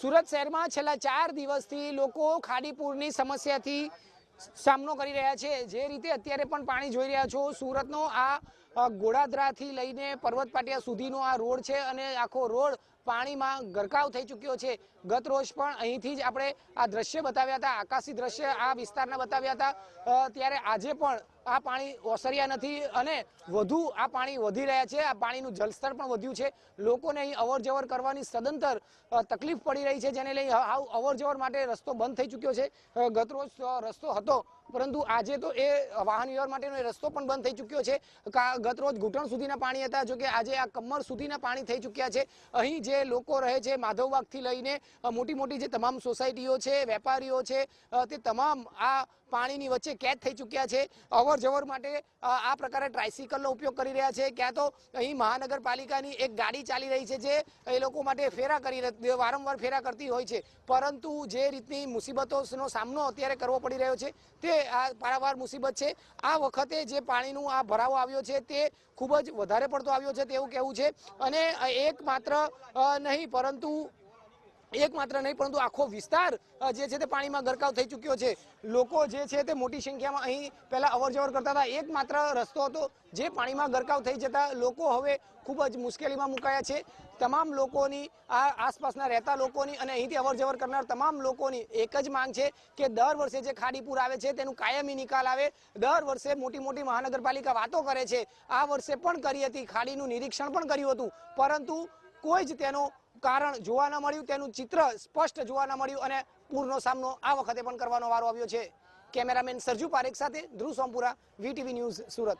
સુરત શહેરમાં છેલ્લા ચાર દિવસથી લોકો ખાડીપુરની સમસ્યાથી સામનો કરી રહ્યા છે. જે રીતે અત્યારે પણ પાણી જોઈ રહ્યા છો, સુરતનો આ અ, ગોળાદરાથી લઈને પર્વત પાટિયા સુધીનો આ રોડ છે અને આખો રોડ પાણીમાં ગરકાવ થઈ ચૂક્યો છે. ગત રોજ પણ અહીંથી જ આપણે આ દ્રશ્ય બતાવ્યા હતા આકાશી દ્રશ્ય આ વિસ્તારના બતાવ્યા હતા. ત્યારે આજે પણ આ પાણી ઓસર્યા નથી અને વધુ આ પાણી વધી રહ્યા છે. આ પાણીનું જલસ્તર પણ વધ્યું છે. લોકોને અહીં અવરજવર કરવાની સદંતર તકલીફ પડી રહી છે જેને લઈ હાવ અવરજવર માટે રસ્તો બંધ થઈ ચૂક્યો છે. ગત રોજ રસ્તો હતો પરંતુ આજે તો એ વાહન વ્યવહાર માટેનો એ રસ્તો પણ બંધ થઈ ચૂક્યો છે. કા- ગતરોજ ઘૂંટણ સુધીના પાણી હતા. જો કે આજે આ કમર સુધીના પાણી થઈ ચૂક્યા છે. અહીં જે લોકો રહે છે માધવબાગથી લઈને મોટી મોટી જે તમામ સોસાયટીઓ છે, વેપારીઓ છે તે તમામ આ પાણીની વચ્ચે કેદ થઈ ચૂક્યા છે. અવર જવર માટે આ પ્રકારે ટ્રાયસિકલનો ઉપયોગ કરી રહ્યા છે. ક્યાં તો અહીં મહાનગરપાલિકાની એક ગાડી ચાલી રહી છે જે એ લોકો માટે ફેરા કરી વારંવાર ફેરા કરતી હોય છે. પરંતુ જે રીતની મુસીબતોનો સામનો અત્યારે કરવો પડી રહ્યો છે, તે આ પારાવાર મુસીબત છે. આ વખતે જે પાણીનું આ ભરાવો આવ્યો છે તે ખૂબ જ વધારે પડતો આવ્યો છે તેવું કહેવું છે. અને એક માત્ર નહીં, પરંતુ એક માત્ર નહીં, પરંતુ આખો વિસ્તાર જે છે તે પાણીમાં ગરકાવ થઈ ચૂક્યો છે. લોકો જે છે તે મોટી સંખ્યામાં અહીં પહેલા અવરજવર કરતા હતા. એકમાત્ર રસ્તો હતો જે પાણીમાં ગરકાવ થઈ જતા લોકો હવે ખૂબ જ મુશ્કેલીમાં મુકાયા છે. તમામ લોકોની, આ આસપાસના રહેતા લોકોની અને અહીંથી અવરજવર કરનાર તમામ લોકોની એક જ માંગ છે કે દર વર્ષે જે ખાડીપુર આવે છે તેનું કાયમી નિકાલ આવે. દર વર્ષે મોટી મોટી મહાનગરપાલિકા વાતો કરે છે. આ વર્ષે પણ કરી હતી, ખાડીનું નિરીક્ષણ પણ કર્યું હતું. પરંતુ કોઈ જ તેનો કારણ જોવા ન મળ્યું, તેનું ચિત્ર સ્પષ્ટ જોવા ન મળ્યું અને પૂરનો સામનો આ વખતે પણ કરવાનો વારો આવ્યો છે. કેમેરામેન સરજુ પારેખ સાથે ધ્રુવ સોમપુરા, વીટીવી ન્યૂઝ સુરત.